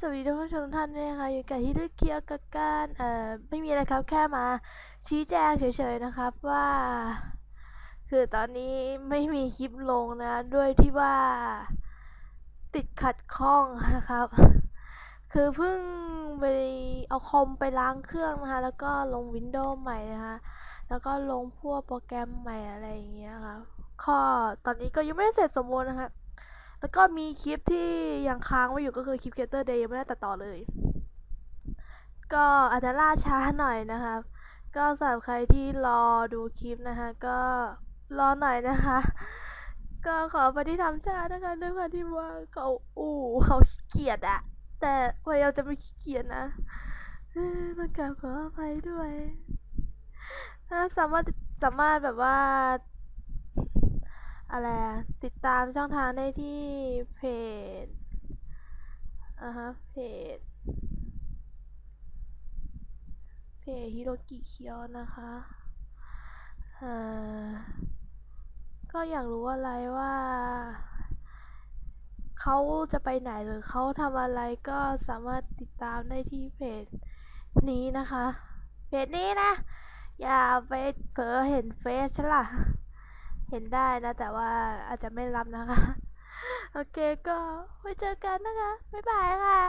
สวัสดีทุกผู้ชมทุกท่านด้วยนะคะอยู่กับฮิรุเกียวกับการเอ่อไม่มีอะไรครับแค่มาชี้แจงเฉยๆนะครับว่า คือตอนนี้ไม่มีคลิปลงนะด้วยที่ว่า ติดขัดข้องนะครับ คือเพิ่งไปเอาคอมไปล้างเครื่องนะคะ แล้วก็ลงวินโดว์ใหม่นะคะแล้วก็ลงพวกโปรแกรมใหม่อะไรอย่างเงี้ยครับข้อตอนนี้ก็ยังไม่ได้เสร็จสมบูรณ์นะคะ แล้วก็มีคลิปที่ยังค้างไว้อยู่ก็คือคลิป Creator Day ยังไม่ได้ตัดต่อเลย ก็อาจจะล่าช้าหน่อยนะครับ ก็สำหรับใครที่รอดูคลิปนะคะ ก็รอหน่อยนะคะ ก็ขอปฏิทำชานะคะด้วยความที่ว่าเขาอู้เขาขี้เกียจอะแต่พยายามจะไม่ขี้เกียจนะอ้อต้องกราบขออภัยด้วยสามารถสามารถแบบว่า อะไรติดตามช่องทางได้ที่เพจอ่าฮะเพจเพจฮิโรกิเคียวนะคะเอ่อก็อยากรู้อะไรว่าเขาจะไปไหนหรือเขาทำอะไรก็สามารถติดตามได้ที่เพจนี้นะคะ เพจนี้นะ อย่าไปเผลอเห็นเฟซฉันล่ะ เห็นได้นะ แต่ว่าอาจจะไม่รับนะคะ โอเคก็ไว้เจอกันนะคะ บ๊ายบายค่ะ